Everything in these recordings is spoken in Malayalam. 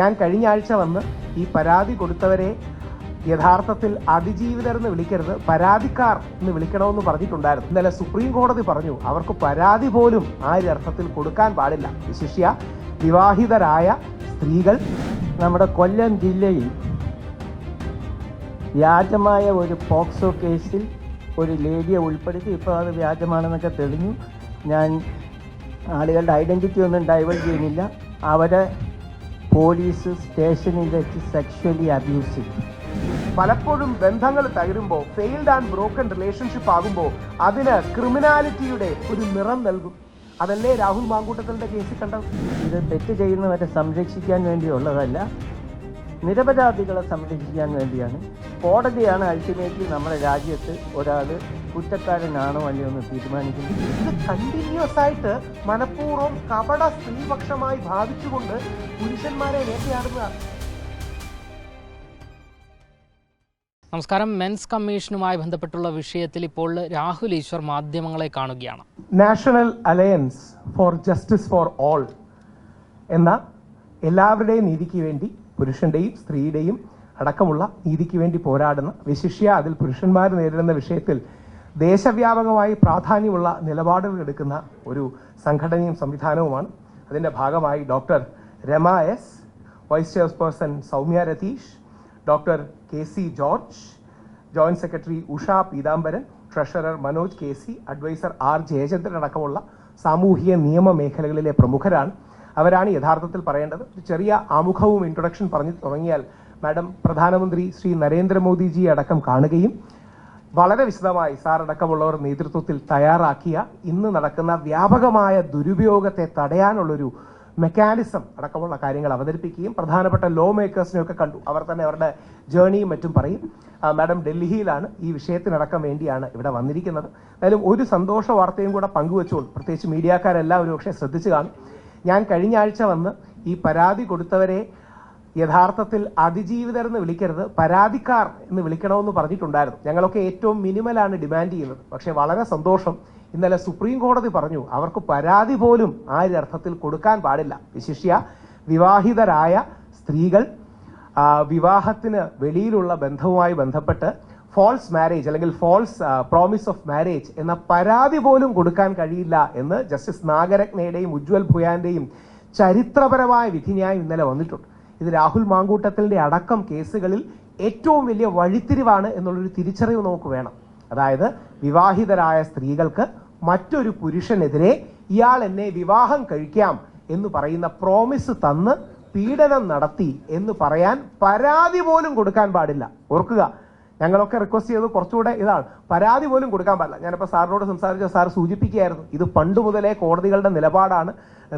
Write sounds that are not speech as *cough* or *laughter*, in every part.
ഞാൻ കഴിഞ്ഞ ആഴ്ച വന്ന് ഈ പരാതി കൊടുത്തവരെ യഥാർത്ഥത്തിൽ അതിജീവിതർ എന്ന് വിളിക്കരുത് പരാതിക്കാർ എന്ന് വിളിക്കണമെന്ന് പറഞ്ഞിട്ടുണ്ടായിരുന്നു. ഇന്നലെ സുപ്രീം കോടതി പറഞ്ഞു അവർക്ക് പരാതി പോലും ആ അർത്ഥത്തിൽ കൊടുക്കാൻ പാടില്ല. വിശിഷ്യ വിവാഹിതരായ സ്ത്രീകൾ നമ്മുടെ കൊല്ലം ജില്ലയിൽ വ്യാജമായ ഒരു പോക്സോ കേസിൽ ഒരു ലേഡിയെ ഉൾപ്പെടുത്തി. ഇപ്പോൾ അത് വ്യാജമാണെന്നൊക്കെ തെളിഞ്ഞു. ഞാൻ ആളുകളുടെ ഐഡന്റിറ്റി ഒന്നും ഡൈവേർട്ട് ചെയ്യുന്നില്ല. അവരെ പോലീസ് സ്റ്റേഷനിൽ വെച്ച് സെക്ഷലി അബ്യൂസ് ചെയ്തു പലപ്പോഴും ബന്ധങ്ങൾ തകരുമ്പോൾ ഫെയിൽഡ് ആൻഡ് ബ്രോക്കൺ റിലേഷൻഷിപ്പ് ആകുമ്പോൾ അതിന് ക്രിമിനാലിറ്റിയുടെ ഒരു നിറം നൽകും. അതല്ലേ രാഹുൽ മാങ്കൂട്ടത്തിന്റെ കേസിൽ കണ്ടത്? ഇത് തെറ്റ് ചെയ്യുന്നവരെ സംരക്ഷിക്കാൻ വേണ്ടിയുള്ളതല്ല നിരപരാധികളെ സംരക്ഷിക്കാൻ വേണ്ടിയാണ്. കോടതിയാണ് അൾട്ടിമേറ്റ്ലി നമ്മുടെ രാജ്യത്ത് ഒരാൾ കുറ്റക്കാരനാണോ അല്ലയോ എന്ന് തീരുമാനിക്കുന്നത്. ഇത് കണ്ടിന്യൂസ് ആയിട്ട് മനഃപൂർവം കപട സ്ത്രീപക്ഷമായി ഭാവിച്ചുകൊണ്ട് പുരുഷന്മാരെ വേട്ടയാടുന്നതാണ്. നമസ്കാരം. മെൻസ് കമ്മീഷനുമായി ബന്ധപ്പെട്ടുള്ള വിഷയത്തിൽ ഇപ്പോൾ രാഹുൽ ഈശ്വർ മാധ്യമങ്ങളെ കാണുകയാണ്. National Alliance for Justice for All എന്ന എല്ലാവരുടെയും നീതിക്ക് വേണ്ടി പുരുഷന്റെയും സ്ത്രീയുടെയും അടക്കമുള്ള നീതിക്ക് വേണ്ടി പോരാടുന്ന വിശിഷ്യ അതിൽ പുരുഷന്മാർ നേരിടുന്ന വിഷയത്തിൽ ദേശവ്യാപകമായി പ്രാധാന്യമുള്ള നിലപാടുകൾ എടുക്കുന്ന ഒരു സംഘടനയും സംവിധാനവുമാണ്. അതിന്റെ ഭാഗമായി doctor Rama S vice chairperson Soumya Ratheesh doctor K C George joint secretary Usha Peethambaran treasurer Manoj K C advisor R Jayachandran അടക്കമുള്ള സാമൂഹിക നിയമ മേഖലകളിലെ പ്രമുഖരാണ്. അവരാണ് യഥാർത്ഥത്തിൽ പറയേണ്ടത്. ഒരു ചെറിയ ആമുഖവും ഇൻട്രൊഡക്ഷൻ പറഞ്ഞു തുടങ്ങിയാൽ മാഡം പ്രധാനമന്ത്രി ശ്രീ നരേന്ദ്രമോദിജി അടക്കം കാണുകയും വളരെ വിശദമായി സാറടക്കമുള്ളവർ നേതൃത്വത്തിൽ തയ്യാറാക്കിയ ഇന്ന് നടക്കുന്ന വ്യാപകമായ ദുരുപയോഗത്തെ തടയാനുള്ളൊരു മെക്കാനിസം അടക്കമുള്ള കാര്യങ്ങൾ അവതരിപ്പിക്കുകയും പ്രധാനപ്പെട്ട ലോ മേക്കേഴ്സിനെയൊക്കെ കണ്ടു. അവർ തന്നെ അവരുടെ ജേണിയും മറ്റും പറയും. മാഡം ഡൽഹിയിലാണ്. ഈ വിഷയത്തിനടക്കം വേണ്ടിയാണ് ഇവിടെ വന്നിരിക്കുന്നത്. എന്തായാലും ഒരു സന്തോഷ വാർത്തയും കൂടെ പങ്കുവെച്ചുകൊണ്ട് പ്രത്യേകിച്ച് മീഡിയക്കാരെല്ലാവരും പക്ഷേ ശ്രദ്ധിച്ചു കാണും. ഞാൻ കഴിഞ്ഞ ആഴ്ച വന്ന് ഈ പരാതി കൊടുത്തവരെ യഥാർത്ഥത്തിൽ അതിജീവിതർ എന്ന് വിളിക്കരുത് പരാതിക്കാർ എന്ന് വിളിക്കണമെന്ന് പറഞ്ഞിട്ടുണ്ടായിരുന്നു. ഞങ്ങളൊക്കെ ഏറ്റവും മിനിമലാണ് ഡിമാൻഡ് ചെയ്യുന്നത്. പക്ഷേ വളരെ സന്തോഷം. ഇന്നലെ സുപ്രീം കോടതി പറഞ്ഞു അവർക്ക് പരാതി പോലും ആ ഒരു അർത്ഥത്തിൽ കൊടുക്കാൻ പാടില്ല. വിശിഷ്യ വിവാഹിതരായ സ്ത്രീകൾ വിവാഹത്തിന് വെളിയിലുള്ള ബന്ധവുമായി ബന്ധപ്പെട്ട് ഫോൾസ് മാരേജ് അല്ലെങ്കിൽ ഫോൾസ് പ്രോമിസ് ഓഫ് മാരേജ് എന്ന പരാതി പോലും കൊടുക്കാൻ കഴിയില്ല എന്ന് ജസ്റ്റിസ് നാഗരത്നയുടെയും ഉജ്വൽ ഭുയാന്റെയും ചരിത്രപരമായ വിധിന്യായം ഇന്നലെ വന്നിട്ടുണ്ട്. ഇത് രാഹുൽ മാങ്കൂട്ടത്തിന്റെ അടക്കം കേസുകളിൽ ഏറ്റവും വലിയ വഴിത്തിരിവാണ് എന്നുള്ളൊരു തിരിച്ചറിവ് നമുക്ക് വേണം. അതായത് വിവാഹിതരായ സ്ത്രീകൾക്ക് മറ്റൊരു പുരുഷനെതിരെ ഇയാൾ എന്നെ വിവാഹം കഴിക്കാം എന്ന് പറയുന്ന പ്രോമിസ് തന്ന് പീഡനം നടത്തി എന്ന് പറയാൻ പരാതി പോലും കൊടുക്കാൻ പാടില്ല. ഓർക്കുക ഞങ്ങളൊക്കെ റിക്വസ്റ്റ് ചെയ്തത് കുറച്ചുകൂടെ ഇതാണ്. പരാതി പോലും കൊടുക്കാൻ പാടില്ല. ഞാനിപ്പോൾ സാറിനോട് സംസാരിച്ച സാർ സൂചിപ്പിക്കുകയായിരുന്നു. ഇത് പണ്ട് മുതലേ കോടതികളുടെ നിലപാടാണ്.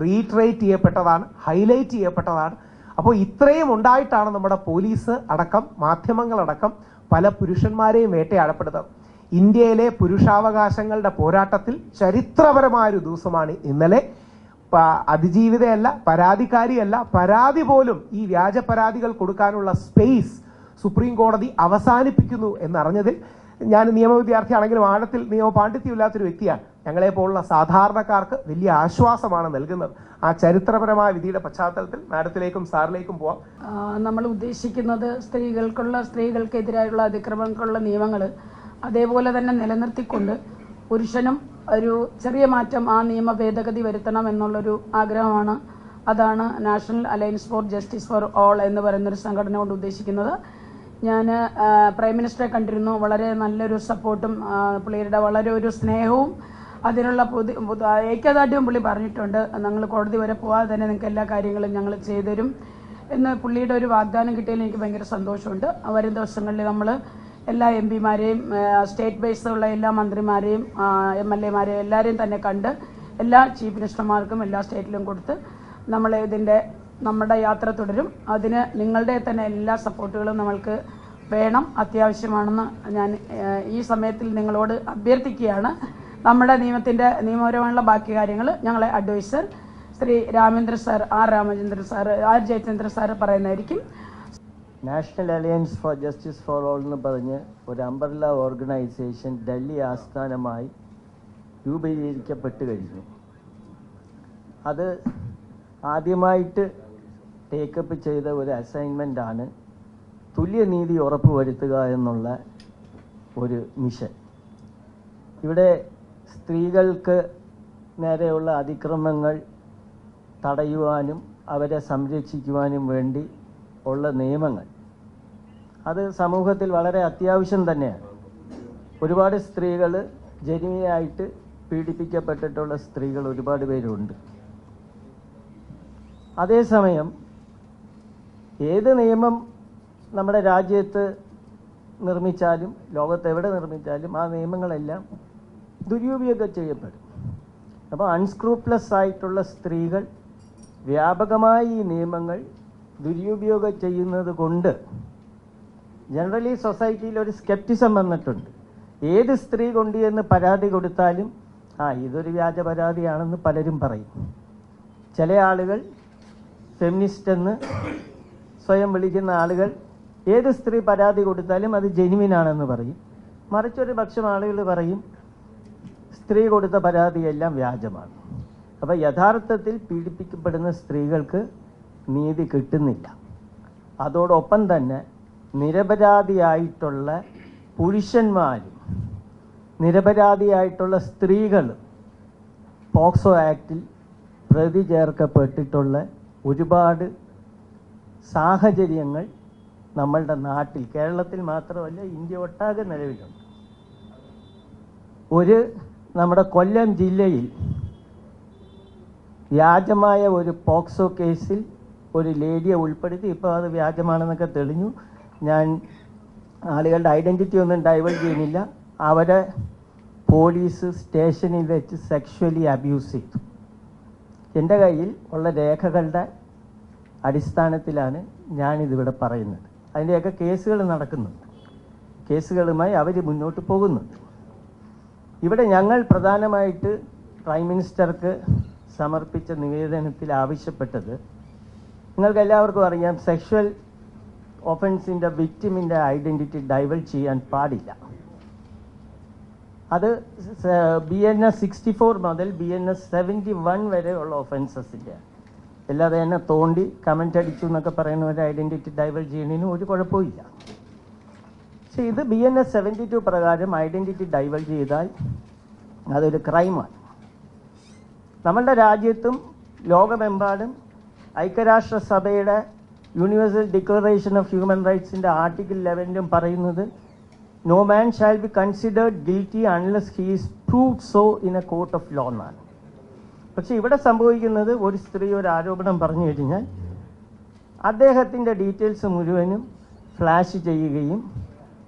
റീട്രേറ്റ് ചെയ്യപ്പെട്ടതാണ് ഹൈലൈറ്റ് ചെയ്യപ്പെട്ടതാണ്. അപ്പോൾ ഇത്രയും ഉണ്ടായിട്ടാണ് നമ്മുടെ പോലീസ് അടക്കം മാധ്യമങ്ങളടക്കം പല പുരുഷന്മാരെയും വേട്ടയാടപ്പെടുന്നത്. ഇന്ത്യയിലെ പുരുഷാവകാശങ്ങളുടെ പോരാട്ടത്തിൽ ചരിത്രപരമായ ഒരു ദിവസമാണ് ഇന്നലെ. അതിജീവിതയല്ല പരാതിക്കാരിയല്ല. പരാതി പോലും ഈ വ്യാജ പരാതികൾ കൊടുക്കാനുള്ള സ്പേസ് സുപ്രീം കോടതി അവസാനിപ്പിക്കുന്നു എന്നറിഞ്ഞതിൽ ഞാൻ നിയമ വിദ്യാർത്ഥിയാണെങ്കിലും ആഴത്തിൽ നിയമ പാണ്ഡിത്യമില്ലാത്തൊരു വ്യക്തിയാണ്. ഞങ്ങളെ പോലുള്ള സാധാരണക്കാർക്ക് വലിയ ആശ്വാസമാണ് നൽകുന്നത്. ആ ചരിത്രപരമായ വിധിയുടെ പശ്ചാത്തലത്തിൽ മാഡത്തിലേക്കും സാറിലേക്കും പോവാം. നമ്മൾ ഉദ്ദേശിക്കുന്നത് സ്ത്രീകൾക്കുള്ള സ്ത്രീകൾക്കെതിരായുള്ള അതിക്രമങ്ങൾക്കുള്ള നിയമങ്ങൾ അതേപോലെ തന്നെ നിലനിർത്തിക്കൊണ്ട് പുരുഷനും ഒരു ചെറിയ മാറ്റം ആ നിയമ ഭേദഗതി വരുത്തണം എന്നുള്ളൊരു ആഗ്രഹമാണ്. അതാണ് National Alliance for Justice for All എന്ന് പറയുന്നൊരു സംഘടന കൊണ്ട് ഉദ്ദേശിക്കുന്നത്. ഞാൻ പ്രൈം മിനിസ്റ്ററെ കണ്ടിരുന്നു. വളരെ നല്ലൊരു സപ്പോർട്ടും പുള്ളിയുടെ വളരെ ഒരു സ്നേഹവും അതിനുള്ള പുതു- ഐക്യദാർഢ്യവും പുള്ളി പറഞ്ഞിട്ടുണ്ട്. ഞങ്ങൾ കോടതി വരെ പോകാതെ തന്നെ നിങ്ങൾക്ക് എല്ലാ കാര്യങ്ങളും ഞങ്ങൾ ചെയ്തുതരും എന്ന് പുള്ളിയുടെ ഒരു വാഗ്ദാനം കിട്ടിയതിൽ എനിക്ക് ഭയങ്കര സന്തോഷമുണ്ട്. വരും ദിവസങ്ങളിൽ നമ്മൾ എല്ലാ എം പിമാരെയും സ്റ്റേറ്റ് ബേസിലുള്ള എല്ലാ മന്ത്രിമാരെയും എം എൽ എമാരെയും എല്ലാവരെയും തന്നെ കണ്ട് എല്ലാ ചീഫ് മിനിസ്റ്റർമാർക്കും എല്ലാ സ്റ്റേറ്റിലും കൊടുത്ത് നമ്മൾ ഇതിന്റെ നമ്മുടെ യാത്ര തുടരും. അതിന് നിങ്ങളുടെ തന്നെ എല്ലാ സപ്പോർട്ടുകളും നമ്മൾക്ക് വേണം അത്യാവശ്യമാണെന്ന് ഞാൻ ഈ സമയത്തിൽ നിങ്ങളോട് അഭ്യർത്ഥിക്കുകയാണ്. നമ്മുടെ നിയമത്തിന്റെ നിയമപരമായുള്ള ബാക്കി കാര്യങ്ങൾ ഞങ്ങളെ advisor Shri Ramendra sir R Ramachandran sir R Jayachandran sir പറയുന്നതായിരിക്കും. National Alliance for Justice for All എന്ന് പറഞ്ഞ് ഒരു അംബർല ഓർഗനൈസേഷൻ ഡൽഹി ആസ്ഥാനമായി രൂപീകരിക്കപ്പെട്ട് കഴിഞ്ഞു. അത് ആദ്യമായിട്ട് ടേക്കപ്പ് ചെയ്ത ഒരു അസൈൻമെന്റ് ആണ് തുല്യനീതി ഉറപ്പുവരുത്തുക എന്നുള്ള ഒരു മിഷൻ ഇവിടെ സ്ത്രീകൾക്ക് നേരെയുള്ള അതിക്രമങ്ങൾ തടയുവാനും അവരെ സംരക്ഷിക്കുവാനും വേണ്ടി ഉള്ള നിയമങ്ങൾ. അത് സമൂഹത്തിൽ വളരെ അത്യാവശ്യം തന്നെയാണ്. ഒരുപാട് സ്ത്രീകൾ ജനുവിനായിട്ട് പീഡിപ്പിക്കപ്പെട്ടിട്ടുള്ള സ്ത്രീകൾ ഒരുപാട് പേരുണ്ട്. അതേസമയം ഏത് നിയമം നമ്മുടെ രാജ്യത്ത് നിർമ്മിച്ചാലും ലോകത്ത് എവിടെ നിർമ്മിച്ചാലും ആ നിയമങ്ങളെല്ലാം ദുരുപയോഗം ചെയ്യപ്പെടും. അപ്പോൾ അൺസ്ക്രൂപ്ലസ് ആയിട്ടുള്ള സ്ത്രീകൾ വ്യാപകമായി ഈ നിയമങ്ങൾ ദുരുപയോഗം ചെയ്യുന്നത് കൊണ്ട് ജനറലി സൊസൈറ്റിയിൽ ഒരു സ്കെപ്റ്റിസം വന്നിട്ടുണ്ട്. ഏത് സ്ത്രീ കൊണ്ട് എന്ന് പരാതി കൊടുത്താലും ആ ഇതൊരു വ്യാജ പരാതിയാണെന്ന് പലരും പറയും. ചില ആളുകൾ ഫെമിനിസ്റ്റ് എന്ന് സ്വയം വിളിക്കുന്ന ആളുകൾ ഏത് സ്ത്രീ പരാതി കൊടുത്താലും അത് ജെനുവിനാണെന്ന് പറയും. മറിച്ചൊരു പക്ഷം ആളുകൾ പറയും സ്ത്രീ കൊടുത്ത പരാതിയെല്ലാം വ്യാജമാണ്. അപ്പോൾ യഥാർത്ഥത്തിൽ പീഡിപ്പിക്കപ്പെടുന്ന സ്ത്രീകൾക്ക് നീതി കിട്ടുന്നില്ല. അതോടൊപ്പം തന്നെ നിരപരാധിയായിട്ടുള്ള പുരുഷന്മാരും നിരപരാധിയായിട്ടുള്ള സ്ത്രീകളും പോക്സോ ആക്റ്റിൽ പ്രതി ചേർക്കപ്പെട്ടിട്ടുള്ള ഒരുപാട് സാഹചര്യങ്ങൾ നമ്മളുടെ നാട്ടിൽ കേരളത്തിൽ മാത്രമല്ല ഇന്ത്യ ഒട്ടാകെ നിലവിലുണ്ട്. ഒരു നമ്മുടെ കൊല്ലം ജില്ലയിൽ വ്യാജമായ ഒരു പോക്സോ കേസിൽ ഒരു ലേഡിയെ ഉൾപ്പെടുത്തി ഇപ്പോൾ അത് വ്യാജമാണെന്നൊക്കെ തെളിഞ്ഞു. ഞാൻ ആളുകളുടെ ഐഡന്റിറ്റി ഒന്നും ഡൈവേർട്ട് ചെയ്യുന്നില്ല. അവരെ പോലീസ് സ്റ്റേഷനിൽ വെച്ച് സെക്ഷുവലി അബ്യൂസ് ചെയ്തു. എന്റെ കയ്യിൽ ഉള്ള രേഖകളുടെ അടിസ്ഥാനത്തിലാണ് ഞാനിതിവിടെ പറയുന്നത്. അതിന്റെയൊക്കെ കേസുകൾ നടക്കുന്നുണ്ട്. കേസുകളുമായി അവർ മുന്നോട്ട് പോകുന്നുണ്ട്. ഇവിടെ ഞങ്ങൾ പ്രധാനമായിട്ട് പ്രൈം മിനിസ്റ്റർക്ക് സമർപ്പിച്ച നിവേദനത്തിൽ ആവശ്യപ്പെട്ടത് നിങ്ങൾക്ക് എല്ലാവർക്കും അറിയാം സെക്ഷൽ ഒഫൻസിന്റെ വിക്റ്റിമിന്റെ ഐഡന്റിറ്റി ഡൈവേർട്ട് ചെയ്യാൻ പാടില്ല. അത് B N S sixty four മുതൽ B N S seventy one വരെയുള്ള ഒഫൻസസിന്റെ അല്ലാതെ എന്നെ തോണ്ടി കമന്റ് അടിച്ചു എന്നൊക്കെ പറയുന്ന ഒരു ഐഡന്റിറ്റി ഡൈവേർട്ട് ചെയ്യുന്നതിന് ഒരു കുഴപ്പമില്ല പക്ഷേ ഇത് B N S seventy two പ്രകാരം ഐഡന്റിറ്റി ഡൈവേർട്ട് ചെയ്താൽ അതൊരു ക്രൈമാണ് നമ്മളുടെ രാജ്യത്തും ലോകമെമ്പാടും ഐക്യരാഷ്ട്രസഭയുടെ യൂണിവേഴ്സൽ ഡിക്ലറേഷൻ ഓഫ് ഹ്യൂമൻ റൈറ്റ്സിന്റെ ആർട്ടിക്കിൾ ലെവനിലും പറയുന്നത് no man shall be considered guilty unless he's prove so in a court of law എന്നാണ്. പക്ഷെ ഇവിടെ സംഭവിക്കുന്നത് ഒരു സ്ത്രീ ഒരു ആരോപണം പറഞ്ഞു കഴിഞ്ഞാൽ അദ്ദേഹത്തിന്റെ ഡീറ്റെയിൽസ് മുഴുവനും ഫ്ലാഷ് ചെയ്യുകയും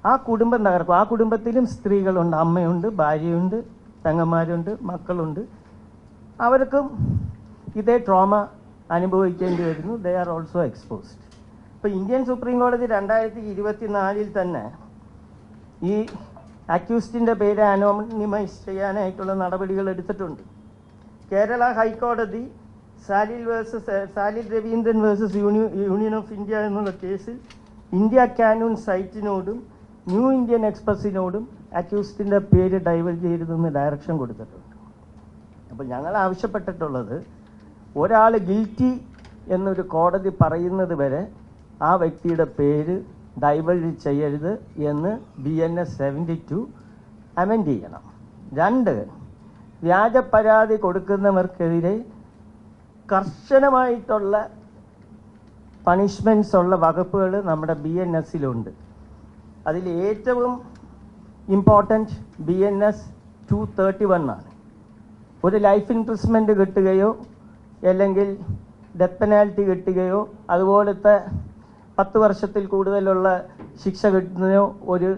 ആ കുടുംബം തകർക്കും. ആ കുടുംബത്തിലും സ്ത്രീകളുണ്ട് അമ്മയുണ്ട് ഭാര്യയുണ്ട് തങ്ങന്മാരുണ്ട് മക്കളുണ്ട്. അവർക്കും ഇതേ ട്രോമ അനുഭവിക്കേണ്ടി വരുന്നു. ദേ ആർ ഓൾസോ എക്സ്പോസ്ഡ് ഇപ്പോൾ ഇന്ത്യൻ സുപ്രീം കോടതി രണ്ടായിരത്തി ഇരുപത്തി നാലിൽ തന്നെ ഈ അക്യൂസ്റ്റിന്റെ പേര് അനോണിമൈസ് ചെയ്യാനായിട്ടുള്ള നടപടികൾ എടുത്തിട്ടുണ്ട്. കേരള ഹൈക്കോടതി Salil versus Salil Raveendran versus union union of India എന്നുള്ള കേസിൽ ഇന്ത്യ കാനൂൺ സൈറ്റിനോടും ന്യൂ ഇന്ത്യൻ എക്സ്പ്രസിനോടും അക്യൂസ്റ്റിന്റെ പേര് ഡൈവേർട്ട് ചെയ്തതെന്ന് ഡയറക്ഷൻ കൊടുത്തിട്ടുണ്ട്. അപ്പോൾ ഞങ്ങൾ ആവശ്യപ്പെട്ടിട്ടുള്ളത് ഒരാൾ ഗിൽറ്റി എന്നൊരു കോടതി പറയുന്നത് വരെ ആ വ്യക്തിയുടെ പേര് ഡൈവേർട്ട് ചെയ്യരുത് എന്ന് B N S seventy two amend ചെയ്യണം. രണ്ട് വ്യാജ പരാതി കൊടുക്കുന്നവർക്കെതിരെ കർശനമായിട്ടുള്ള പണിഷ്മെന്റ്സ് ഉള്ള വകുപ്പുകൾ നമ്മുടെ ബി എൻ എസിലുണ്ട് അതിൽ ഏറ്റവും important B N S two thirty one ആണ്. ഒരു ലൈഫ് ഇൻട്രസ്റ്റ്മെന്റ് കിട്ടുകയോ അല്ലെങ്കിൽ ഡെത്ത് പെനാൽറ്റി കിട്ടുകയോ അതുപോലത്തെ പത്ത് വർഷത്തിൽ കൂടുതലുള്ള ശിക്ഷ കിട്ടുന്നതോ ഒരു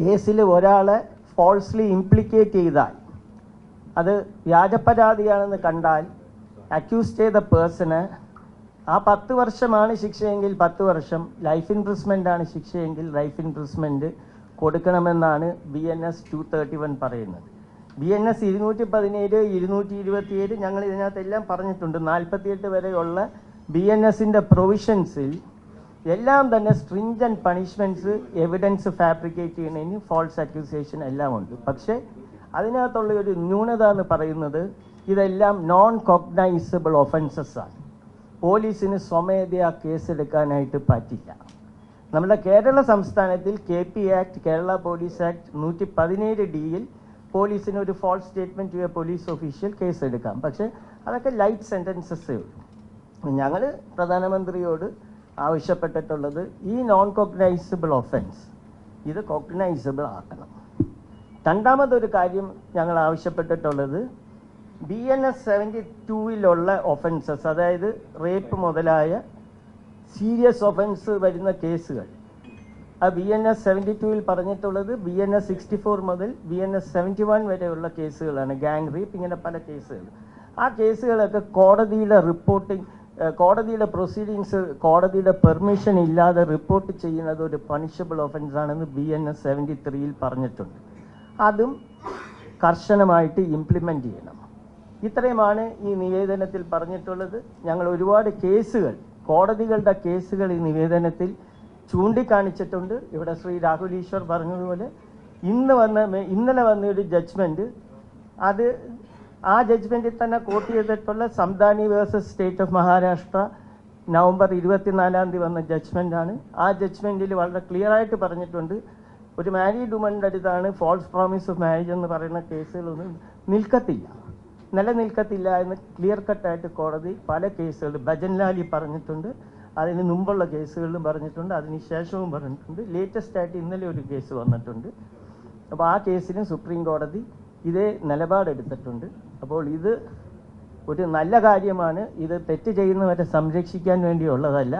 കേസിൽ ഒരാളെ ഫോൾസ്ലി ഇംപ്ലിക്കേറ്റ് ചെയ്താൽ അത് വ്യാജപരാതിയാണെന്ന് കണ്ടാൽ അക്യൂസ് ചെയ്ത പേഴ്സണ് ആ പത്ത് വർഷമാണ് ശിക്ഷയെങ്കിൽ പത്ത് വർഷം ലൈഫ് ഇംപ്രസ്മെന്റ് ആണ് ശിക്ഷയെങ്കിൽ life imprisonment കൊടുക്കണമെന്നാണ് B N S two thirty one പറയുന്നത്. ബി എൻ എസ് ഇരുന്നൂറ്റി പതിനേഴ് ഇരുന്നൂറ്റി ഇരുപത്തിയേഴ് ഞങ്ങൾ ഇതിനകത്തെല്ലാം പറഞ്ഞിട്ടുണ്ട്. നാൽപ്പത്തിയെട്ട് വരെയുള്ള ബി എൻ എസിന്റെ പ്രൊവിഷൻസിൽ എല്ലാം തന്നെ സ്ട്രിഞ്ചൻ പണിഷ്മെന്റ്സ് എവിഡൻസ് ഫാബ്രിക്കേറ്റ് ചെയ്യുന്നതിന് ഫോൾസ് അക്യൂസേഷൻ എല്ലാം ഉണ്ട് പക്ഷേ അതിനകത്തുള്ള ഒരു ന്യൂനത എന്ന് പറയുന്നത് ഇതെല്ലാം നോൺ കോഗ്നൈസബിൾ ഒഫൻസസ് ആണ്. പോലീസിന് സ്വമേധയാ കേസെടുക്കാനായിട്ട് പറ്റില്ല. നമ്മുടെ കേരള സംസ്ഥാനത്തിൽ K P act Kerala police act നൂറ്റി പതിനേഴ് ഡിയിൽ പോലീസിന് ഒരു false statement to a police official case എടുക്കാം പക്ഷേ അതൊക്കെ ലൈറ്റ് സെന്റൻസസ് ഞങ്ങൾ പ്രധാനമന്ത്രിയോട് ആവശ്യപ്പെട്ടിട്ടുള്ളത് ഈ നോൺ കോഗ്നൈസബിൾ ഒഫൻസ് ഇത് കോഗ്നൈസബിൾ ആക്കണം. രണ്ടാമതൊരു കാര്യം ഞങ്ങൾ ആവശ്യപ്പെട്ടിട്ടുള്ളത് ബി എൻ എസ് സെവന്റി ടൂവിലുള്ള ഒഫൻസസ് അതായത് റേപ്പ് മുതലായ സീരിയസ് ഒഫൻസ് വരുന്ന കേസുകൾ. ആ ബി എൻ എസ് സെവന്റി ടൂവിൽ പറഞ്ഞിട്ടുള്ളത് B N S sixty four മുതൽ B N S seventy one വരെയുള്ള കേസുകളാണ്. ഗാങ് റേപ്പ് ഇങ്ങനെ പല കേസുകൾ. ആ കേസുകളൊക്കെ കോടതിയുടെ റിപ്പോർട്ടിംഗ് കോടതിയുടെ പ്രൊസീഡിങ്സ് കോടതിയുടെ പെർമിഷൻ ഇല്ലാതെ റിപ്പോർട്ട് ചെയ്യുന്നത് ഒരു പണിഷബിൾ ഒഫൻസ് ആണെന്ന് ബി എൻ എസ് സെവന്റി ത്രീയിൽ പറഞ്ഞിട്ടുണ്ട്. അതും കർശനമായിട്ട് ഇംപ്ലിമെന്റ് ചെയ്യണം. ഇത്രയുമാണ് ഈ നിവേദനത്തിൽ പറഞ്ഞിട്ടുള്ളത്. ഞങ്ങൾ ഒരുപാട് കേസുകൾ കോടതികളുടെ കേസുകൾ ഈ നിവേദനത്തിൽ ചൂണ്ടിക്കാണിച്ചിട്ടുണ്ട്. ഇവിടെ ശ്രീ രാഹുൽ ഈശ്വർ പറഞ്ഞതുപോലെ ഇന്ന് വന്ന ഇന്നലെ വന്ന ഒരു ജഡ്ജ്മെന്റ് അത് ആ ജഡ്ജ്മെന്റിൽ തന്നെ കോട്ട് ചെയ്തിട്ടുള്ള Samdani versus state of Maharashtra November ഇരുപത്തിനാലാം തീയതി വന്ന ജഡ്ജ്മെന്റാണ് ആ ജഡ്ജ്മെന്റിൽ വളരെ ക്ലിയറായിട്ട് പറഞ്ഞിട്ടുണ്ട്. ഒരു മാരീഡ് വുമണിന്റെ അടുത്താണ് ഫോൾസ് പ്രോമിസ് ഓഫ് മാരേജ് എന്ന് പറയുന്ന കേസുകളൊന്നും നിൽക്കത്തില്ല. നിലനിൽക്കത്തില്ല എന്ന് ക്ലിയർ കട്ടായിട്ട് കോടതി പല കേസുകൾ ഭജൻലാലി പറഞ്ഞിട്ടുണ്ട് അതിന് മുമ്പുള്ള കേസുകളിലും പറഞ്ഞിട്ടുണ്ട് അതിന് ശേഷവും പറഞ്ഞിട്ടുണ്ട്. ലേറ്റസ്റ്റ് ആയിട്ട് ഇന്നലെ ഒരു കേസ് വന്നിട്ടുണ്ട്. അപ്പോൾ ആ കേസിന് സുപ്രീം കോടതി ഇതേ നിലപാടെടുത്തിട്ടുണ്ട് അപ്പോൾ ഇത് ഒരു നല്ല കാര്യമാണ്. ഇത് തെറ്റ് ചെയ്യുന്നവരെ സംരക്ഷിക്കാൻ വേണ്ടിയുള്ളതല്ല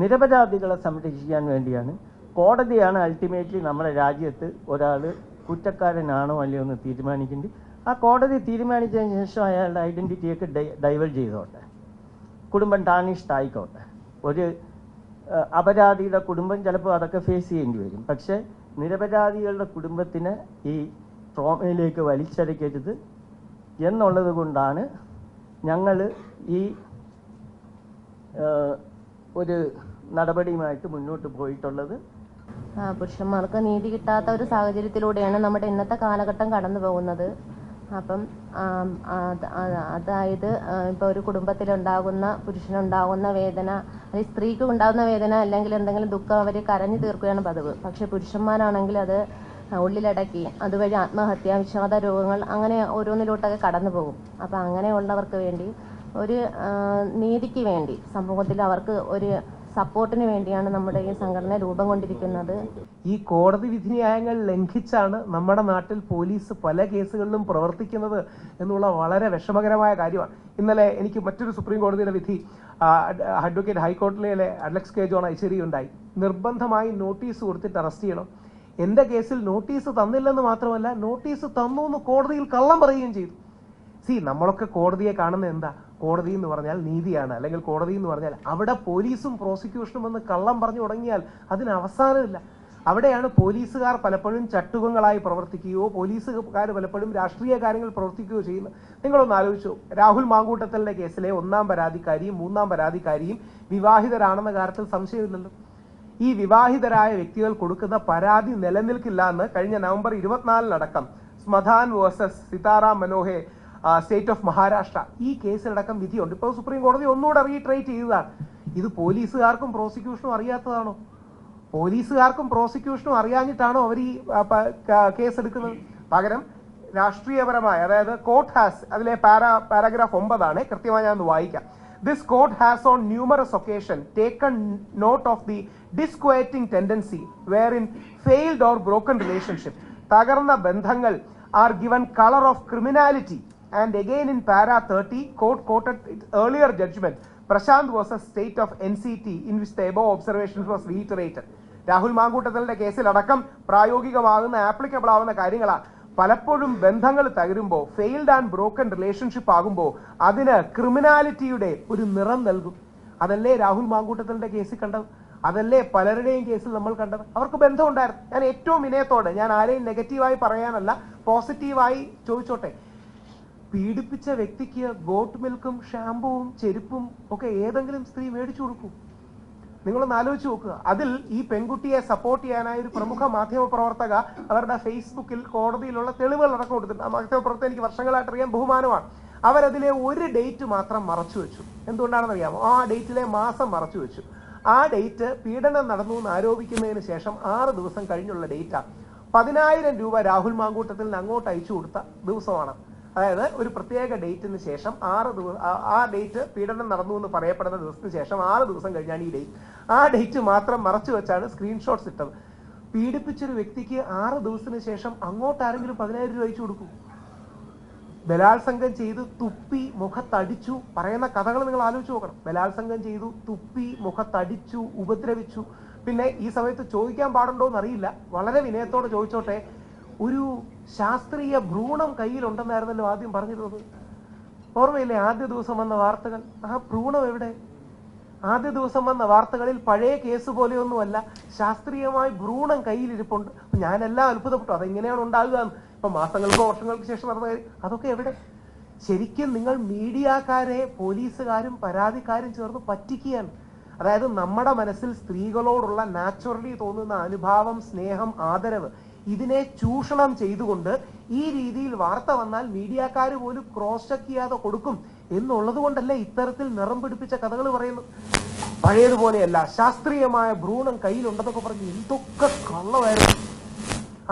നിരപരാധികളെ സംരക്ഷിക്കാൻ വേണ്ടിയാണ്. കോടതിയാണ് അൾട്ടിമേറ്റ്ലി നമ്മുടെ രാജ്യത്ത് ഒരാൾ കുറ്റക്കാരനാണോ അല്ലയോ എന്ന് തീരുമാനിക്കേണ്ടത് ആ കോടതി തീരുമാനിച്ചതിന് ശേഷം അയാളുടെ ഐഡന്റിറ്റിയൊക്കെ ഡൈവേർട്ട് ചെയ്തോട്ടെ. കുടുംബം ടാണിഷ്ഡ് ആയിക്കോട്ടെ. ഒരു അപരാധിയുടെ കുടുംബം ചിലപ്പോൾ അതൊക്കെ ഫേസ് ചെയ്യേണ്ടി വരും. പക്ഷേ നിരപരാധികളുടെ കുടുംബത്തിന് ഈ ട്രോമയിലേക്ക് വലിച്ചടക്കരുത് എന്നുള്ളത് കൊണ്ടാണ് ഞങ്ങൾ ഈ ഒരു നടപടിയുമായിട്ട് മുന്നോട്ട് പോയിട്ടുള്ളത്. പുരുഷന്മാർക്ക് നീതി കിട്ടാത്ത ഒരു സാഹചര്യത്തിലൂടെയാണ് നമ്മുടെ ഇന്നത്തെ കാലഘട്ടം കടന്നു പോകുന്നത്. അപ്പം അതായത് ഇപ്പൊ ഒരു കുടുംബത്തിലുണ്ടാകുന്ന പുരുഷനുണ്ടാകുന്ന വേദന അല്ലെങ്കിൽ സ്ത്രീക്ക് ഉണ്ടാകുന്ന വേദന അല്ലെങ്കിൽ എന്തെങ്കിലും ദുഃഖം അവർ കരഞ്ഞു തീർക്കുകയാണ് പതിവ്. പക്ഷെ പുരുഷന്മാരാണെങ്കിൽ അത് ഉള്ളിലടക്കി അതുവഴി ആത്മഹത്യ വിഷാദ രോഗങ്ങൾ അങ്ങനെ ഓരോന്നിലോട്ടൊക്കെ കടന്നു പോകും. അപ്പം അങ്ങനെയുള്ളവർക്ക് വേണ്ടി ഒരു നീതിക്ക് വേണ്ടി സമൂഹത്തിൽ അവർക്ക് ഒരു സപ്പോർട്ടിന് വേണ്ടിയാണ് നമ്മുടെ ഈ സംഘടന രൂപം കൊണ്ടിരിക്കുന്നത്. ഈ കോടതി വിധി ന്യായങ്ങൾ ലംഘിച്ചാണ് നമ്മുടെ നാട്ടിൽ പോലീസ് പല കേസുകളിലും പ്രവർത്തിക്കുന്നത് എന്നുള്ള വളരെ വിഷമകരമായ കാര്യമാണ്. ഇന്നലെ എനിക്ക് മറ്റൊരു സുപ്രീം കോടതിയുടെ വിധി അഡ്വക്കേറ്റ് ഹൈക്കോടതിയിലെ അലക്സ് കെ ജോൺ ഐശ്വരി ഉണ്ടായി. നിർബന്ധമായി നോട്ടീസ് കൊടുത്തിട്ട് അറസ്റ്റ് ചെയ്യണം. എന്റെ കേസിൽ നോട്ടീസ് തന്നില്ലെന്ന് മാത്രമല്ല നോട്ടീസ് തന്നു എന്ന് കോടതിയിൽ കള്ളം പറയുകയും ചെയ്തു. സി നമ്മളൊക്കെ കോടതിയെ കാണുന്നത് എന്താ? കോടതി എന്ന് പറഞ്ഞാൽ നീതിയാണ്. അല്ലെങ്കിൽ കോടതി എന്ന് പറഞ്ഞാൽ അവിടെ പോലീസും പ്രോസിക്യൂഷനും വന്ന് കള്ളം പറഞ്ഞു തുടങ്ങിയാൽ അതിന് അവസാനമില്ല. അവിടെയാണ് പോലീസുകാർ പലപ്പോഴും ചട്ടുകങ്ങളായി പ്രവർത്തിക്കുകയോ പോലീസുകാർ പലപ്പോഴും രാഷ്ട്രീയ കാര്യങ്ങൾ പ്രവർത്തിക്കുകയോ ചെയ്യുന്നത്. നിങ്ങളൊന്ന് ആലോചിച്ചു. രാഹുൽ മാങ്കൂട്ടത്തലിന്റെ കേസിലെ ഒന്നാം പരാതിക്കാരിയും മൂന്നാം പരാതിക്കാരിയും വിവാഹിതരാണെന്ന കാര്യത്തിൽ സംശയമില്ലല്ലോ. ഈ വിവാഹിതരായ വ്യക്തികൾ കൊടുക്കുന്ന പരാതി നിലനിൽക്കില്ല എന്ന് കഴിഞ്ഞ November ഇരുപത്തിനാലിനടക്കം Samadhan versus Sitaram Manohar state of Maharashtra ഈ കേസിലടക്കം വിധിയുണ്ട്. ഇപ്പോൾ സുപ്രീം കോടതി ഒന്നുകൂടെ റീട്രേറ്റ് ചെയ്തതാണ്. ഇത് പോലീസുകാർക്കും പ്രോസിക്യൂഷനും അറിയാത്തതാണോ? പോലീസുകാർക്കും പ്രോസിക്യൂഷനും അറിയാഞ്ഞിട്ടാണോ അവർ ഈ കേസെടുക്കുന്നത്? പകരം രാഷ്ട്രീയപരമായ അതായത് കോർട്ട് ഹാസ് അതിലെ പാരാ പാരാഗ്രാഫ് ഒമ്പതാണ്. കൃത്യമായി ഞാൻ വായിക്കാം. This court has on numerous occasion taken note of the disquieting tendency wherein failed or broken relationship തകർന്ന ബന്ധങ്ങൾ are given colour of criminality again in para thirty court quoted earlier judgment Prashant versus state of N C T in which the above observations was reiterated Rahul മാങ്കൂട്ടത്തലിന്റെ കേസിൽ അടക്കം പ്രായോഗികമാകുന്ന ആപ്ലിക്കബിൾ ആവുന്ന കാര്യങ്ങളാണ്. പലപ്പോഴും ബന്ധങ്ങൾ തകരുമ്പോൾ ഫെയിൽഡ് ആൻഡ് ബ്രോക്കൺ റിലേഷൻഷിപ്പ് ആകുമ്പോൾ അതിന് ക്രിമിനാലിറ്റിയുടെ ഒരു നിറം നൽകും. അതല്ലേ രാഹുൽ മാങ്കൂട്ടത്തലിന്റെ കേസിൽ കണ്ടത്? അതല്ലേ പലരുടെയും കേസിൽ നമ്മൾ കണ്ടത്? അവർക്ക് ബന്ധമുണ്ടായിരുന്നു. ഞാൻ ഏറ്റവും വിനയത്തോടെ ഞാൻ ആരെയും നെഗറ്റീവായി പറയാനല്ല പോസിറ്റീവായി ചോദിച്ചോട്ടെ. പീഡിപ്പിച്ച വ്യക്തിക്ക് ഗോട്ട് മിൽക്കും ഷാമ്പുവും ചെരുപ്പും ഒക്കെ ഏതെങ്കിലും സ്ത്രീ മേടിച്ചു കൊടുക്കും. നിങ്ങളൊന്ന് ആലോചിച്ച് നോക്കുക. അതിൽ ഈ പെൺകുട്ടിയെ സപ്പോർട്ട് ചെയ്യാനായി ഒരു പ്രമുഖ മാധ്യമ പ്രവർത്തക അവരുടെ ഫേസ്ബുക്കിൽ കോടതിയിലുള്ള തെളിവുകൾ അടക്കം കൊടുത്തിട്ടുണ്ട്. ആ മാധ്യമ പ്രവർത്തകൻ എനിക്ക് വർഷങ്ങളായിട്ട് അറിയാൻ ബഹുമാനമാണ്. അവരതിലെ ഒരു ഡേറ്റ് മാത്രം മറച്ചു വെച്ചു. എന്തുകൊണ്ടാണെന്ന് അറിയാമോ ആ ഡേറ്റിലെ മാസം മറച്ചു വെച്ചു. ആ ഡേറ്റ് പീഡനം നടന്നു എന്ന് ആരോപിക്കുന്നതിന് ശേഷം ആറ് ദിവസം കഴിഞ്ഞുള്ള ഡേറ്റാണ് പതിനായിരം രൂപ രാഹുൽ മാങ്കൂട്ടത്തിൽ നിന്ന് അങ്ങോട്ട് അയച്ചു കൊടുത്ത ദിവസമാണ്. അതായത് ഒരു പ്രത്യേക ഡേറ്റിന് ശേഷം ആറ് ദിവസം ആ ഡേറ്റ് പീഡനം നടന്നു എന്ന് പറയപ്പെടുന്ന ദിവസത്തിന് ശേഷം ആറ് ദിവസം കഴിഞ്ഞാണ് ഈ ഡേറ്റ്. ആ ഡേറ്റ് മാത്രം മറച്ചു വെച്ചാണ് സ്ക്രീൻഷോട്ട്സ് ഇട്ടത്. പീഡിപ്പിച്ചൊരു വ്യക്തിക്ക് ആറ് ദിവസത്തിന് ശേഷം അങ്ങോട്ട് ആരെങ്കിലും പതിനായിരം രൂപ അയച്ചു കൊടുക്കും. ബലാത്സംഗം ചെയ്ത് തുപ്പി മുഖത്തടിച്ചു പറയുന്ന കഥകൾ നിങ്ങൾ ആലോചിച്ച് നോക്കണം. ബലാത്സംഗം ചെയ്തു തുപ്പി മുഖത്തടിച്ചു ഉപദ്രവിച്ചു. പിന്നെ ഈ സമയത്ത് ചോദിക്കാൻ പാടുണ്ടോ എന്നറിയില്ല വളരെ വിനയത്തോടെ ചോദിച്ചോട്ടെ. ഒരു ശാസ്ത്രീയ ഭ്രൂണം കയ്യിലുണ്ടെന്നായിരുന്നല്ലോ ആദ്യം പറഞ്ഞിരുന്നത്. ഓർമ്മയില്ലേ ആദ്യ ദിവസം വന്ന വാർത്തകൾ? ആ ഭ്രൂണം എവിടെ? ആദ്യ ദിവസം വന്ന വാർത്തകളിൽ പഴയ കേസ് പോലെയൊന്നുമല്ല ശാസ്ത്രീയമായി ഭ്രൂണം കയ്യിലിരിപ്പുണ്ട്. ഞാനെല്ലാം അത്ഭുതപ്പെട്ടു. അതെങ്ങനെയാണ് ഉണ്ടാകുക. ഇപ്പൊ മാസങ്ങൾക്കോ വർഷങ്ങൾക്ക് ശേഷം നടന്ന കാര്യം. അതൊക്കെ എവിടെ? ശരിക്കും നിങ്ങൾ മീഡിയക്കാരെ പോലീസുകാരും പരാതിക്കാരും ചേർന്ന് പറ്റിക്കുകയാണ്. അതായത് നമ്മുടെ മനസ്സിൽ സ്ത്രീകളോടുള്ള നാച്ചുറലി തോന്നുന്ന അനുഭാവം സ്നേഹം ആദരവ് ഇതിനെ ചൂഷണം ചെയ്തുകൊണ്ട് ഈ രീതിയിൽ വാർത്ത വന്നാൽ മീഡിയക്കാർ പോലും ക്രോസ് ചെക്ക് ചെയ്യാതെ കൊടുക്കും എന്നുള്ളത് കൊണ്ടല്ലേ ഇത്തരത്തിൽ നിറം പിടിപ്പിച്ച കഥകൾ പറയുന്നു പഴയതുപോലെയല്ല ശാസ്ത്രീയമായ ഭ്രൂണം കയ്യിലുണ്ടെന്നൊക്കെ പറഞ്ഞ് എന്തൊക്കെ കള്ളമായിരുന്നു.